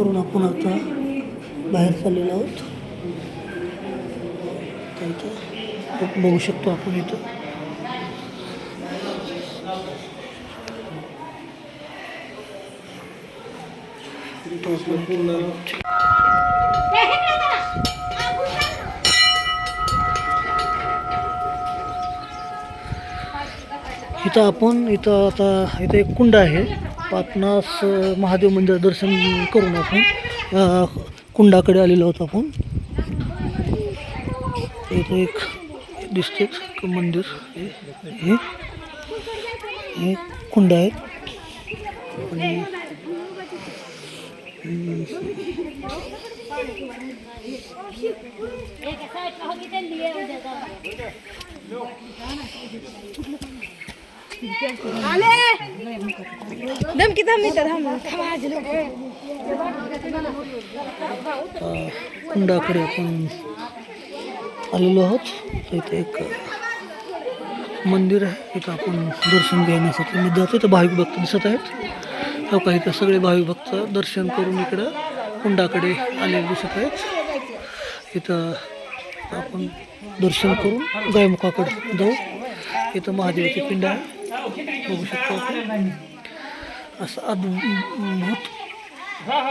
करून आपण आता बाहेर चाललेलो आहोत. इथं बघू शकतो आपण इथं आपण इथं. इथं आपण इथं आता इथं एक कुंड आहे. पाटणास महादेव मंदिर दर्शन करून आपण कुंडाकडे आलेलो आहोत आपण. इथं एक दिसते मंदिर. हे हे हे कुंड आहे. आणि दम किती कुंडाकडे आपण आलेलो आहोत. तर एक मंदिर आहे. इथं आपण दर्शन घेण्यासाठी मी जातो इथं भाविक भक्त दिसत आहेत. हो का इथं सगळे भाविक भक्त दर्शन करून इकडं कुंडाकडे आलेले दिसत आहेत. इथं आपण दर्शन करून गायमुखाकडे जाऊ. इथं महादेवाची पिंड आहे. बघू शकतो असं अद्भुत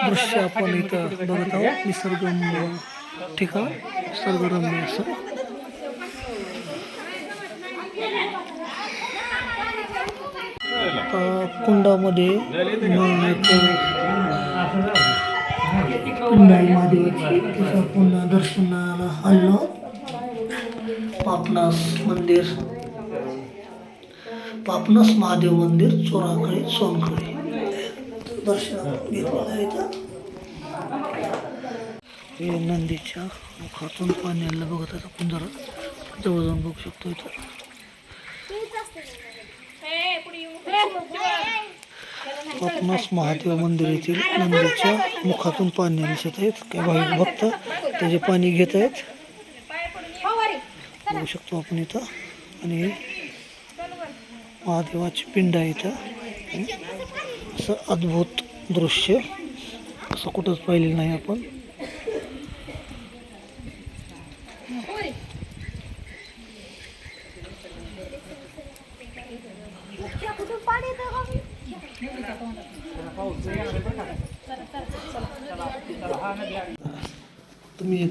दृश्य आपण इथं बघत आहोत. निसर्गरम्य ठिकाण निसर्गरम्य असं. कुंडामध्ये म- कुंड आहे महादेवाची तिथं दर्शनाला आलो पापनास मंदिर. पापनस महादेव मंदिर चोराकडे सोनकडे दर्शन घेतलेलं आहे इथं. हे नंदीच्या मुखातून पाणी आलं बघत आहे आपण जरा जवळ जाऊन बघू शकतो इथं. पापनास महादेव मंदिर येथील नंदीच्या मुखातून पाणी दिसत आहेत. काही भाविक भक्त त्याचे पाणी घेत आहेत. बघू शकतो आपण इथं. आणि महादेवाची पिंड आहे इथं. असं अद्भुत दृश्य. असं कुठंच पाहिलेलं नाही आपण. तुम्ही